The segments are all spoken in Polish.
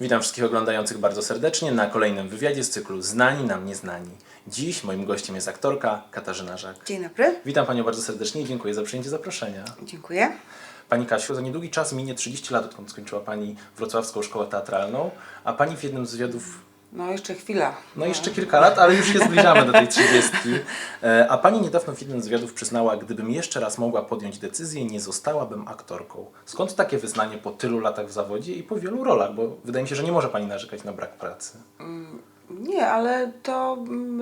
Witam wszystkich oglądających bardzo serdecznie na kolejnym wywiadzie z cyklu Znani nam nieznani. Dziś moim gościem jest aktorka Katarzyna Żak. Dzień dobry, Witam Panią bardzo serdecznie i dziękuję za przyjęcie zaproszenia. dziękuję. Pani Kasiu, za niedługi czas minie 30 lat, odkąd skończyła Pani Wrocławską Szkołę Teatralną, a Pani w jednym z wywiadów, No jeszcze chwila. no jeszcze kilka lat, ale już się zbliżamy do tej 30. E, A Pani niedawno w jednym z wywiadów przyznała, gdybym jeszcze raz mogła podjąć decyzję, nie zostałabym aktorką. Skąd takie wyznanie po tylu latach w zawodzie i po wielu rolach? Bo wydaje mi się, że nie może Pani narzekać na brak pracy. Nie, ale to, mm,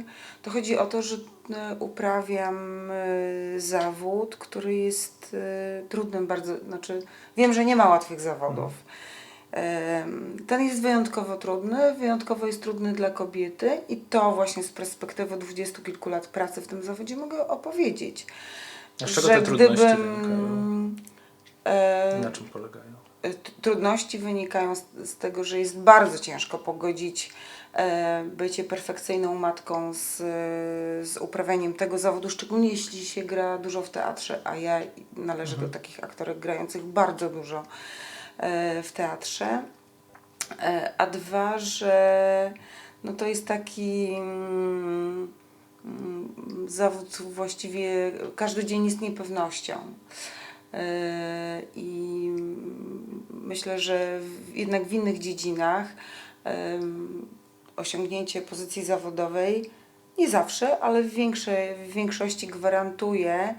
y, to chodzi o to, że y, uprawiam zawód, który jest trudnym bardzo, znaczy wiem, że nie ma łatwych zawodów. Em, Ten jest wyjątkowo trudny, wyjątkowo jest trudny dla kobiety i to właśnie z perspektywy dwudziestu kilku lat pracy w tym zawodzie mogę opowiedzieć. A z czego te trudności wynikają? e, Na czym polegają? t- trudności wynikają z, z tego, że jest bardzo ciężko pogodzić e, bycie perfekcyjną matką z, z uprawianiem tego zawodu, szczególnie jeśli się gra dużo w teatrze, a ja należę do takich aktorek grających bardzo dużo e, w teatrze. E, a dwa, że no to jest taki mm, mm, zawód właściwie każdy dzień jest niepewnością. E, I myślę, że jednak w innych dziedzinach osiągnięcie pozycji zawodowej nie zawsze, ale w, większej, w większości gwarantuje e,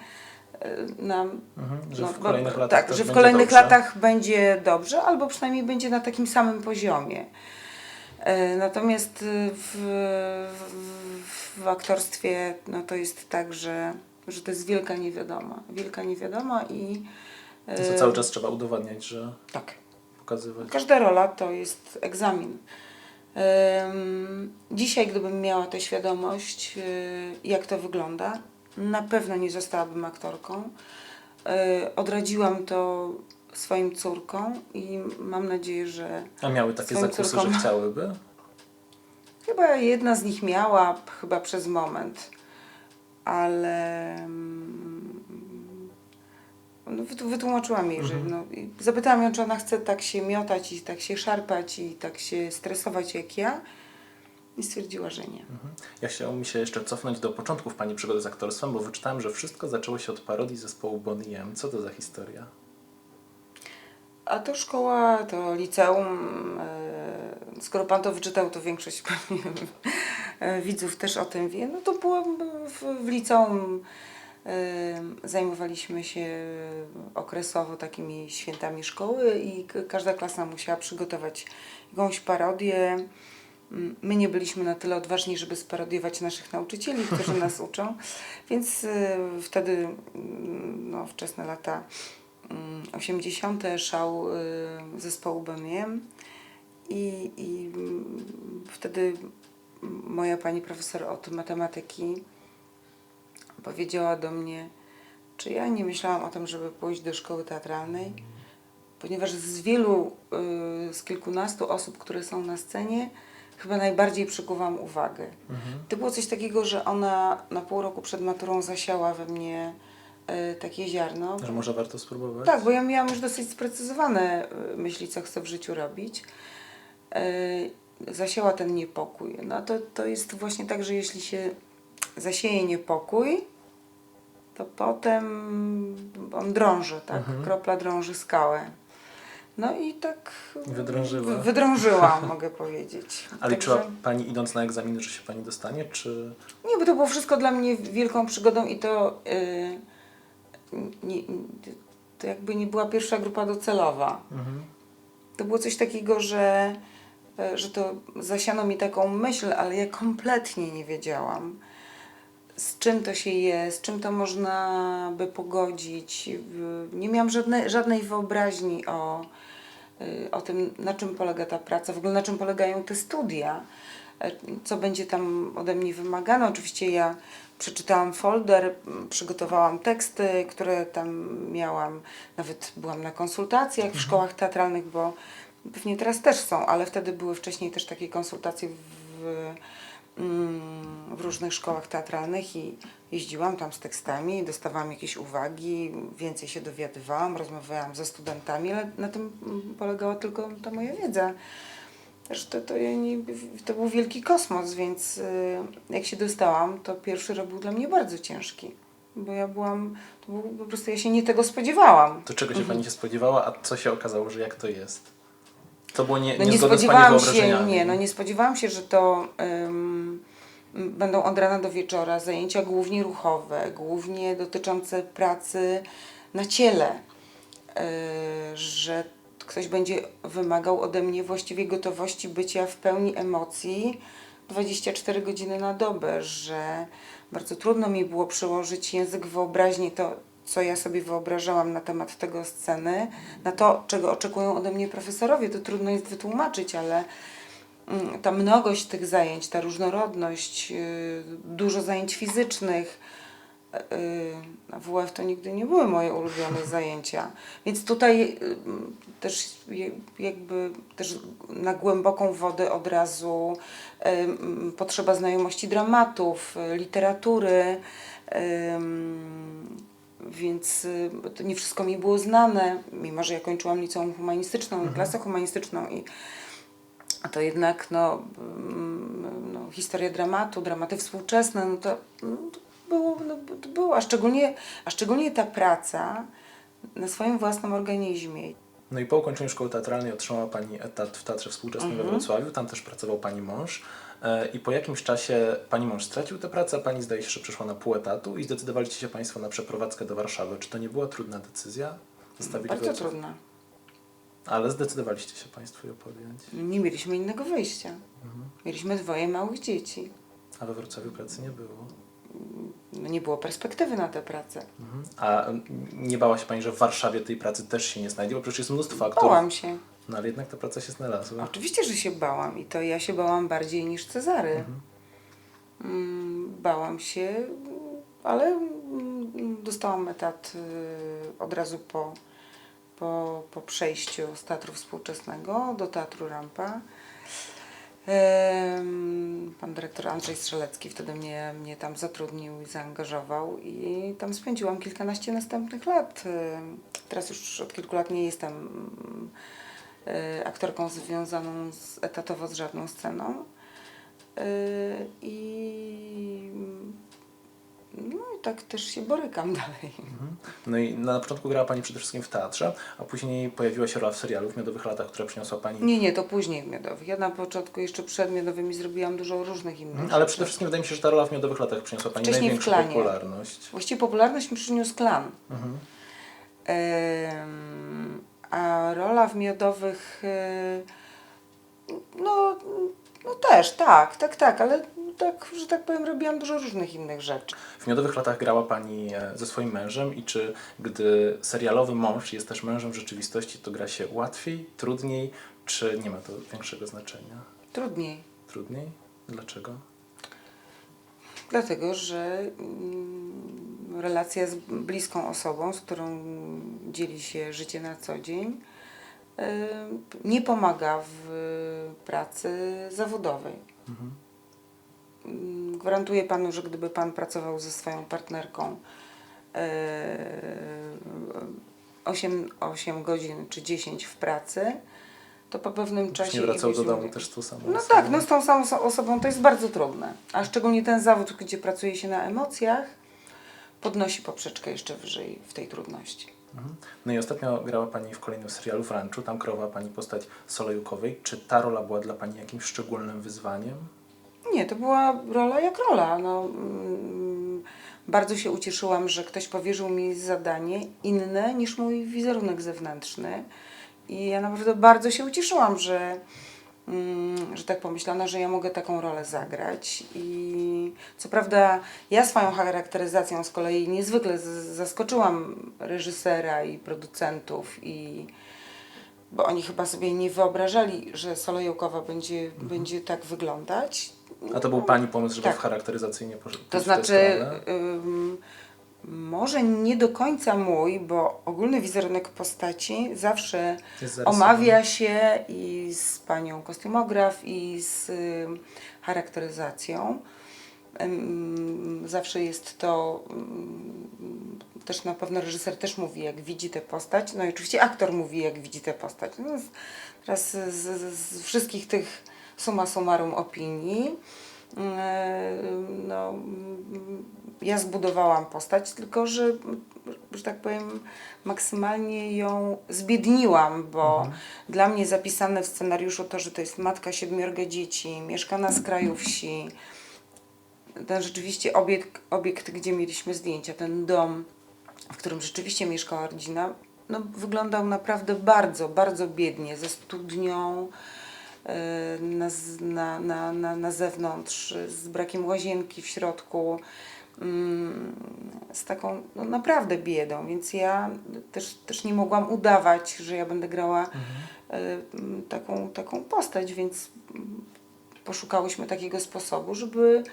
nam Mhm, że no, w bo- kolejnych latach tak, że w będzie kolejnych dobrze. latach będzie dobrze, albo przynajmniej będzie na takim samym poziomie. E, Natomiast w, w, w aktorstwie no to jest tak, że, że to jest wielka niewiadoma. Wielka niewiadoma i To e, cały czas trzeba udowadniać, że tak. pokazywać. Każda rola to jest egzamin. Dzisiaj, gdybym miała tę świadomość, jak to wygląda, na pewno nie zostałabym aktorką. Y, Odradziłam to swoim córkom i mam nadzieję, że A miały takie zakusy, córką. że chciałyby? chyba jedna z nich miała, chyba przez moment, ale mm, no, wyt- wytłumaczyłam jej, że no, zapytałam ją, czy ona chce tak się miotać i tak się szarpać i tak się stresować jak ja i stwierdziła, że nie. Mhm. Ja chciałbym się jeszcze cofnąć do początków Pani przygody z aktorstwem, bo wyczytałem, że wszystko zaczęło się od parodii zespołu Bonnie M. Co to za historia? A to szkoła, to liceum, e, skoro Pan to wyczytał, to większość pewnie e, widzów też o tym wie. No to było w, w liceum, e, zajmowaliśmy się okresowo takimi świętami szkoły i każda klasa musiała przygotować jakąś parodię. Mm, My nie byliśmy na tyle odważni, żeby sparodiować naszych nauczycieli, którzy nas uczą, więc e, wtedy, mm, no, wczesne lata mm, 80. szał y, zespołu BMM i, i mm, wtedy moja pani profesor od matematyki powiedziała do mnie, czy ja nie myślałam o tym, żeby pójść do szkoły teatralnej, ponieważ z wielu, y, z kilkunastu osób, które są na scenie, chyba najbardziej przykuwam uwagę. To było coś takiego, że ona na pół roku przed maturą zasiała we mnie y, takie ziarno. Że może warto spróbować? Tak, bo ja miałam już dosyć sprecyzowane y, myśli, co chcę w życiu robić. Yy, Zasięła ten niepokój. No to, to jest właśnie tak, że jeśli się zasieje niepokój, to potem on drąży, tak? Mhm. Kropla drąży skałę. No i tak Wydrążyła. wy- wydrążyłam, mogę powiedzieć. Ale liczyła Także- Pani idąc na egzaminy, że się Pani dostanie, czy... Nie, bo to było wszystko dla mnie wielką przygodą i to, yy, nie, to jakby nie była pierwsza grupa docelowa. Mhm. To było coś takiego, że, e, że to zasiano mi taką myśl, ale ja kompletnie nie wiedziałam, z czym to się je, z czym to można by pogodzić. Nie miałam żadnej, żadnej wyobraźni o, y, o tym, na czym polega ta praca, w ogóle na czym polegają te studia, e, co będzie tam ode mnie wymagane. Oczywiście ja przeczytałam folder, przygotowałam teksty, które tam miałam, nawet byłam na konsultacjach w szkołach teatralnych, bo pewnie teraz też są, ale wtedy były wcześniej też takie konsultacje w w różnych szkołach teatralnych i jeździłam tam z tekstami, dostawałam jakieś uwagi, więcej się dowiadywałam, rozmawiałam ze studentami, ale na tym mm, polegała tylko ta moja wiedza. Że to, to, to był wielki kosmos, więc y, jak się dostałam, to pierwszy rok był dla mnie bardzo ciężki. Bo ja byłam, to był, po prostu ja się nie tego spodziewałam. To czego się pani się spodziewała, a co się okazało, że jak to jest? To było nie, No nie spodziewałam się, nie, no nie spodziewałam się, że to ym, będą od rana do wieczora zajęcia głównie ruchowe, głównie dotyczące pracy na ciele, yy, że ktoś będzie wymagał ode mnie właściwie gotowości bycia w pełni emocji 24 godziny na dobę, że bardzo trudno mi było przełożyć język wyobraźni, to co ja sobie wyobrażałam na temat tego sceny, na to, czego oczekują ode mnie profesorowie. To trudno jest wytłumaczyć, ale mm, ta mnogość tych zajęć, ta różnorodność, yy, dużo zajęć fizycznych, na WF to nigdy nie były moje ulubione zajęcia. Więc tutaj yy, też jakby też na głęboką wodę od razu potrzeba znajomości dramatów, literatury. Więc y, to nie wszystko mi było znane, mimo że ja kończyłam liceum humanistyczną i klasę humanistyczną i to jednak no, mm, no, historia dramatu, dramaty współczesne, no to, no, to było, no, to było a, szczególnie, a szczególnie ta praca na swoim własnym organizmie. No i po ukończeniu szkoły teatralnej otrzymała Pani etat w Teatrze Współczesnym Mhm. we Wrocławiu, tam też pracował Pani mąż i po jakimś czasie Pani mąż stracił tę pracę, a Pani zdaje się, że przeszła na pół etatu i zdecydowaliście się Państwo na przeprowadzkę do Warszawy. Czy to nie była trudna decyzja? Zostawili Bardzo trudna. Ale zdecydowaliście się Państwo ją podjąć. Nie mieliśmy innego wyjścia. Mhm. Mieliśmy dwoje małych dzieci. A we Wrocławiu pracy nie było. No, nie było perspektywy na tę pracę. Mhm. A mm, nie bała się Pani, że w Warszawie tej pracy też się nie znajdzie? Bo przecież jest mnóstwo aktorów. Bałam się. No ale jednak ta praca się znalazła. Oczywiście, że się bałam i to ja się bałam bardziej niż Cezary. Mm, Bałam się, ale mm, dostałam etat y, od razu po, po, po przejściu z Teatru Współczesnego do Teatru Rampa. Pan dyrektor Andrzej Strzelecki wtedy mnie, mnie tam zatrudnił i zaangażował i tam spędziłam kilkanaście następnych lat. Em, Teraz już od kilku lat nie jestem aktorką związaną z, etatowo z żadną sceną. E, I no i tak też się borykam dalej. Mhm. No i na początku grała Pani przede wszystkim w teatrze, a później pojawiła się rola w serialu w Miodowych Latach, która przyniosła Pani... Nie, nie, to później w Miodowych. Ja na początku jeszcze przed Miodowymi zrobiłam dużo różnych innych Mhm, Ale przede wszystkim wydaje mi się, że ta rola w Miodowych Latach przyniosła Pani Wcześniej największą popularność. Właściwie popularność mi przyniósł klan. Mhm. A rola w miodowych, e, no, no też, tak, tak, tak, ale tak, że tak powiem, robiłam dużo różnych innych rzeczy. W Miodowych Latach grała Pani e, ze swoim mężem i czy gdy serialowy mąż jest też mężem w rzeczywistości, to gra się łatwiej, trudniej, czy nie ma to większego znaczenia? Trudniej, Trudniej? Dlaczego? dlatego że mm, relacja z bliską osobą, z którą dzieli się życie na co dzień, e, nie pomaga w pracy zawodowej. Mhm. Mm, Gwarantuję panu, że gdyby pan pracował ze swoją partnerką e, 8, 8 godzin czy 10 w pracy, to po pewnym czasie. nie wracał do domu też z tą samą No tak, no z tą samą oso- osobą to jest bardzo trudne. A szczególnie ten zawód, gdzie pracuje się na emocjach, podnosi poprzeczkę jeszcze wyżej w tej trudności. Mhm. No i ostatnio grała Pani w kolejnym serialu w Ranczu, tam kreowała Pani postać Solejukowej. Czy ta rola była dla Pani jakimś szczególnym wyzwaniem? Nie, to była rola jak rola. No, mm, bardzo się ucieszyłam, że ktoś powierzył mi zadanie inne niż mój wizerunek zewnętrzny. I ja naprawdę bardzo się ucieszyłam, że, że tak pomyślano, że ja mogę taką rolę zagrać. I co prawda ja swoją charakteryzacją z kolei niezwykle zaskoczyłam reżysera i producentów i bo oni chyba sobie nie wyobrażali, że Solejukowa będzie, będzie tak wyglądać. A to był Pani pomysł, żeby Tak. w charakteryzacyjnie poszedł To znaczy, może nie do końca mój, bo ogólny wizerunek postaci zawsze omawia się i z panią kostiumograf, i z charakteryzacją. Zawsze jest to, też na pewno reżyser też mówi, jak widzi tę postać. No i oczywiście aktor mówi, jak widzi tę postać. No, teraz z, z, z wszystkich tych summa summarum opinii, no, mm, ja zbudowałam postać, tylko że, że tak powiem, maksymalnie ją zbiedniłam, bo dla mnie zapisane w scenariuszu to, że to jest matka siedmiorga dzieci, mieszka na skraju wsi, ten rzeczywiście obiekt, obiekt, gdzie mieliśmy zdjęcia, ten dom, w którym rzeczywiście mieszkała rodzina, no, wyglądał naprawdę bardzo, bardzo biednie, ze studnią e, na, na, na, na, na zewnątrz, z brakiem łazienki w środku, mm, z taką no, naprawdę biedą, więc ja też, też nie mogłam udawać, że ja będę grała e, m, taką, taką postać, więc mm, poszukałyśmy takiego sposobu, żeby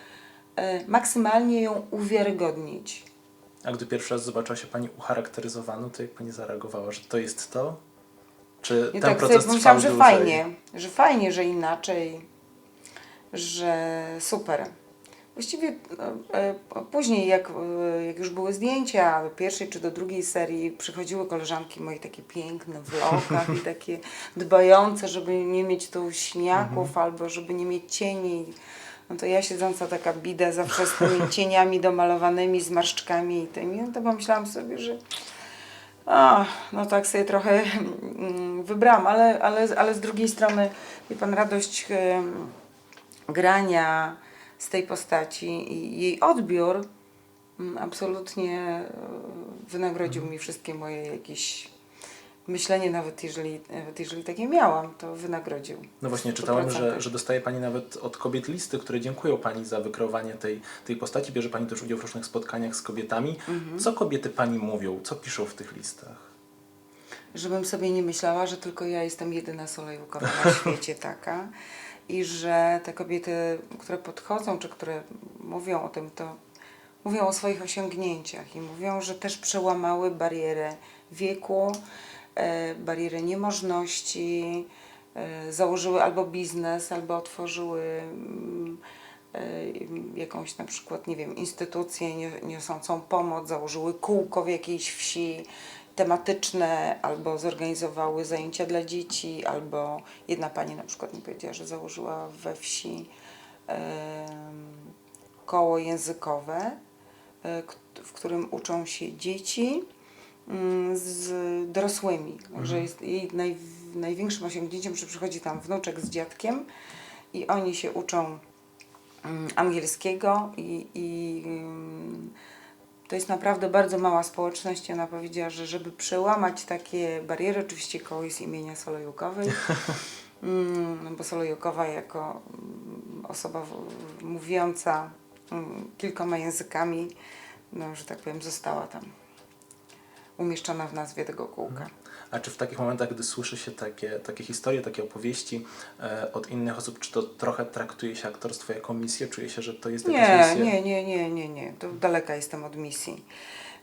e, maksymalnie ją uwiarygodnić. A gdy pierwszy raz zobaczyła się Pani ucharakteryzowaną, to jak Pani zareagowała, że to jest to? Czy I ten tak sobie proces pomyślałam, trwał że dłużej? fajnie, że fajnie, że inaczej, że super. Właściwie e, e, później, jak, e, jak już były zdjęcia do pierwszej czy do drugiej serii, przychodziły koleżanki moje takie piękne w lokach i takie dbające, żeby nie mieć tu śniaków albo żeby nie mieć cieni. No to ja siedząca taka bida zawsze z tymi cieniami domalowanymi, z marszczkami i tymi, no to pomyślałam sobie, że a, no tak sobie trochę mm, wybrałam, ale, ale, ale z drugiej strony, wie pan, radość grania z tej postaci i jej odbiór mm, absolutnie e, wynagrodził mi wszystkie moje jakieś myślenie, nawet jeżeli, nawet jeżeli takie miałam, to wynagrodził. No właśnie, czytałem, 100%. że, że dostaje Pani nawet od kobiet listy, które dziękują Pani za wykreowanie tej, tej postaci. Bierze Pani też udział w różnych spotkaniach z kobietami. Mhm. Co kobiety Pani mówią? Co piszą w tych listach? żebym sobie nie myślała, że tylko ja jestem jedyna solejukowa na świecie taka i że te kobiety, które podchodzą, czy które mówią o tym, to mówią o swoich osiągnięciach i mówią, że też przełamały barierę wieku, e, barierę niemożności, e, założyły albo biznes, albo otworzyły mm, e, jakąś na przykład, nie wiem, instytucję niosącą pomoc, założyły kółko w jakiejś wsi tematyczne, albo zorganizowały zajęcia dla dzieci, albo jedna pani na przykład mi powiedziała, że założyła we wsi koło językowe, w którym uczą się dzieci z dorosłymi. Że jest jej naj, największym osiągnięciem, że przychodzi tam wnuczek z dziadkiem i oni się uczą mm, angielskiego i, i mm, to jest naprawdę bardzo mała społeczność. Ona powiedziała, że żeby przełamać takie bariery, oczywiście koło jest imienia Solojukowej, mm, bo Solojukowa jako mm, osoba mówiąca mm, kilkoma językami, no, że tak powiem, została tam umieszczona w nazwie tego kółka. A czy w takich momentach, gdy słyszy się takie, takie historie, takie opowieści e, od innych osób, czy to trochę traktuje się aktorstwo jako misję? Czuje się, że to jest jakaś Nie, misja? nie, nie, nie, nie, nie. To daleka jestem od misji.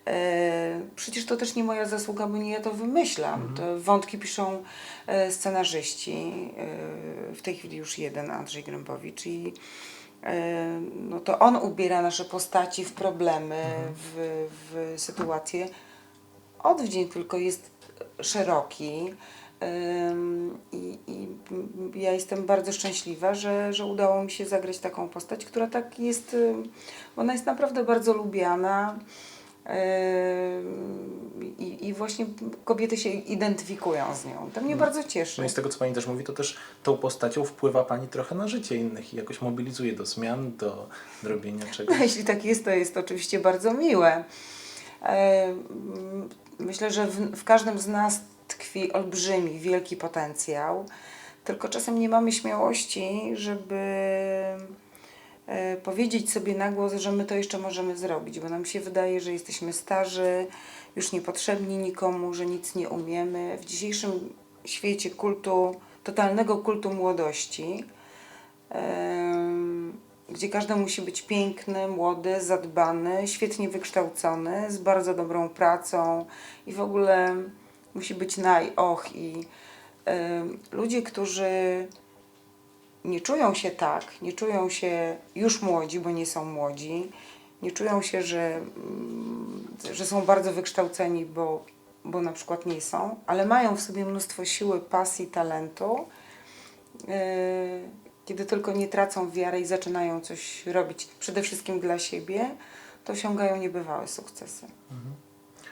E, przecież to też nie moja zasługa, bo nie ja to wymyślam. To wątki piszą e, scenarzyści. E, w tej chwili już jeden, Andrzej Grębowicz. I e, no to on ubiera nasze postaci w problemy, w, w sytuacje. Odwdzień tylko jest szeroki. I, I ja jestem bardzo szczęśliwa, że, że udało mi się zagrać taką postać, która tak jest, ona jest naprawdę bardzo lubiana. I, I właśnie kobiety się identyfikują z nią. To mnie bardzo cieszy. No i z tego, co Pani też mówi, to też tą postacią wpływa Pani trochę na życie innych i jakoś mobilizuje do zmian, do, do robienia czegoś. No, jeśli tak jest, to jest oczywiście bardzo miłe. Myślę, że w, w każdym z nas tkwi olbrzymi, wielki potencjał, tylko czasem nie mamy śmiałości, żeby e, powiedzieć sobie na głos, że my to jeszcze możemy zrobić, bo nam się wydaje, że jesteśmy starzy, już niepotrzebni nikomu, że nic nie umiemy. W dzisiejszym świecie kultu, totalnego kultu młodości, gdzie każdy musi być piękny, młody, zadbany, świetnie wykształcony, z bardzo dobrą pracą i w ogóle musi być naj, och i ludzie, którzy nie czują się tak, nie czują się już młodzi, bo nie są młodzi, nie czują się, że, mm, że są bardzo wykształceni, bo, bo na przykład nie są, ale mają w sobie mnóstwo siły, pasji, talentu. Yy, Kiedy tylko nie tracą wiary i zaczynają coś robić przede wszystkim dla siebie, to osiągają niebywałe sukcesy.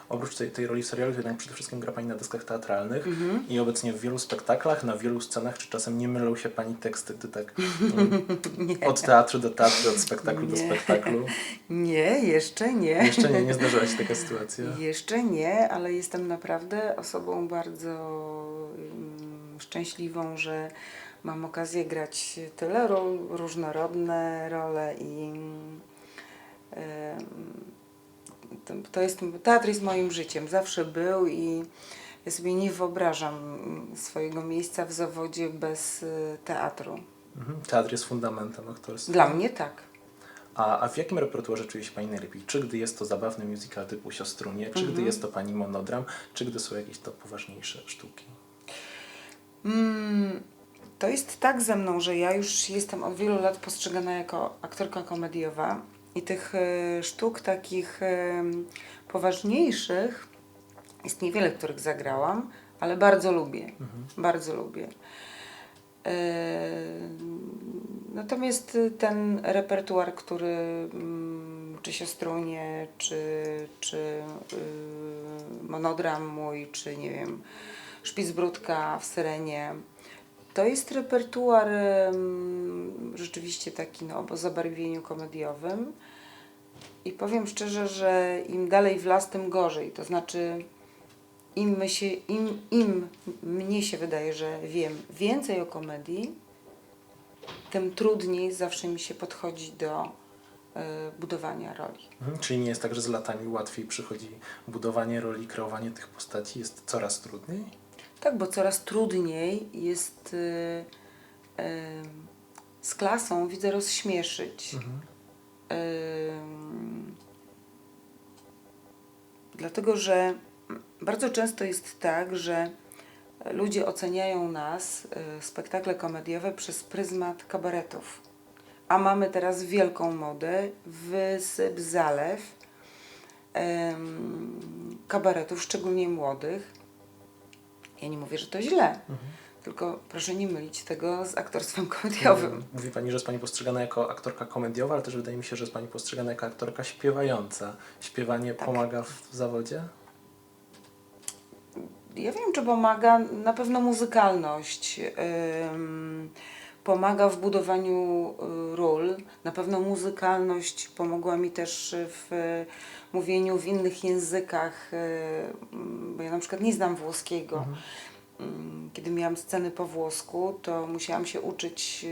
Oprócz tej, tej roli w serialu, to jednak przede wszystkim gra Pani na deskach teatralnych Mhm. i obecnie w wielu spektaklach, na wielu scenach, czy czasem nie mylą się Pani teksty, gdy tak mm, Nie, od teatru do teatru, od spektaklu do Nie. spektaklu? nie jeszcze nie. Jeszcze nie, nie zdarzyła się taka sytuacja. Jeszcze nie, ale jestem naprawdę osobą bardzo mm, szczęśliwą, że mam okazję grać tyle ról, różnorodne role i to, jest, teatr jest moim życiem, zawsze był i ja sobie nie wyobrażam swojego miejsca w zawodzie bez y, teatru. Mhm. Teatr jest fundamentem aktorstwa. Dla mnie tak. A, a w jakim repertuarze czuje się Pani najlepiej? Czy gdy jest to zabawny musical typu Siostrunie, czy Mhm. gdy jest to Pani monodram, czy gdy są jakieś to poważniejsze sztuki? Mm, to jest tak ze mną, że ja już jestem od wielu lat postrzegana jako aktorka komediowa i tych e, sztuk takich e, poważniejszych jest niewiele, których zagrałam, ale bardzo lubię. Bardzo lubię. E, Natomiast ten repertuar, który mm, czy siostrunie, czy, czy y, monodram mój, czy nie wiem, Szpicbródka w Syrenie, to jest repertuar rzeczywiście taki no, o zabarwieniu komediowym. I powiem szczerze, że im dalej w las, tym gorzej. To znaczy, im, my się, im, im mnie się wydaje, że wiem więcej o komedii, tym trudniej zawsze mi się podchodzi do e, budowania roli. Mhm. Czyli nie jest tak, że z latami łatwiej przychodzi budowanie roli, kreowanie tych postaci jest coraz trudniej? Tak, bo coraz trudniej jest y, y, z klasą, widzę, rozśmieszyć. Mhm. Ym, Dlatego, że bardzo często jest tak, że ludzie oceniają nas, y, spektakle komediowe, przez pryzmat kabaretów. A mamy teraz wielką modę, wysyp, zalew em, kabaretów, szczególnie młodych. Ja nie mówię, że to źle, tylko proszę nie mylić tego z aktorstwem komediowym. Mówi Pani, że jest Pani postrzegana jako aktorka komediowa, ale też wydaje mi się, że jest Pani postrzegana jako aktorka śpiewająca. Śpiewanie Tak. pomaga w zawodzie? Ja wiem, czy pomaga. Na pewno muzykalność ym, pomaga w budowaniu y, ról. Na pewno muzykalność pomogła mi też w y, mówieniu w innych językach, y, mm, bo ja na przykład nie znam włoskiego. Ym, Kiedy miałam sceny po włosku, to musiałam się uczyć.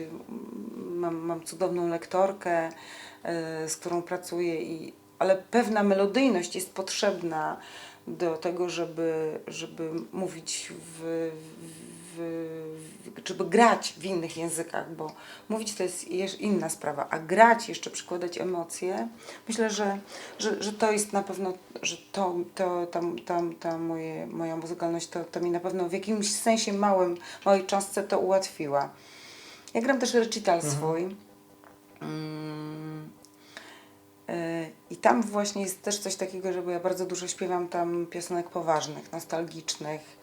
Mam, mam cudowną lektorkę, z którą pracuję, i, ale pewna melodyjność jest potrzebna do tego, żeby, żeby mówić w, w, w, żeby grać w innych językach, bo mówić to jest inna sprawa, a grać, jeszcze przykładać emocje, myślę, że, że, że to jest na pewno, że to, to tam, tam, ta moje, moja muzykalność to, to mi na pewno w jakimś sensie małym, małej cząstce to ułatwiła. Ja gram też recital swój. Mm. Y, I tam właśnie jest też coś takiego, że ja bardzo dużo śpiewam tam piosenek poważnych, nostalgicznych,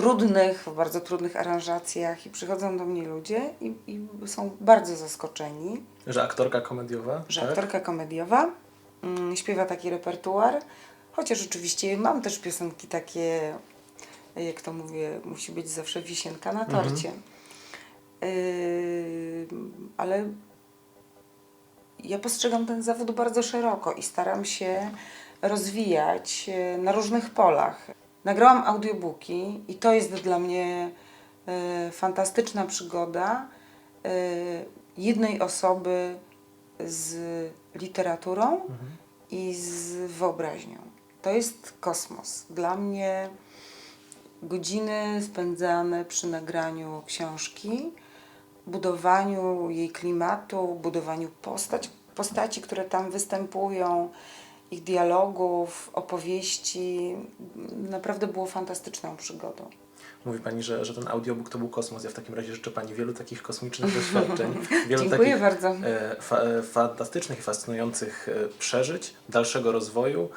trudnych, w bardzo trudnych aranżacjach i przychodzą do mnie ludzie i, i są bardzo zaskoczeni, Że aktorka komediowa? że tak? aktorka komediowa mm, śpiewa taki repertuar, chociaż oczywiście mam też piosenki takie, jak to mówię, musi być zawsze wisienka na torcie. Yy, ale ja postrzegam ten zawód bardzo szeroko i staram się rozwijać e, na różnych polach. Nagrałam audiobooki i to jest dla mnie e, fantastyczna przygoda e, jednej osoby z literaturą i z wyobraźnią. To jest kosmos. Dla mnie godziny spędzane przy nagraniu książki budowaniu jej klimatu, budowaniu postać, postaci, które tam występują, ich dialogów, opowieści. Naprawdę było fantastyczną przygodą. Mówi Pani, że, że ten audiobook to był kosmos. Ja w takim razie życzę Pani wielu takich kosmicznych doświadczeń, wielu Dziękuję takich bardzo. e, fa, e, fantastycznych i fascynujących e, przeżyć, dalszego rozwoju,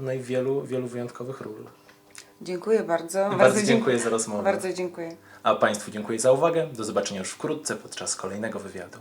no i wielu, wielu wyjątkowych ról. Dziękuję bardzo. I bardzo dziękuję za rozmowę. Bardzo dziękuję. A Państwu dziękuję za uwagę. Do zobaczenia już wkrótce podczas kolejnego wywiadu.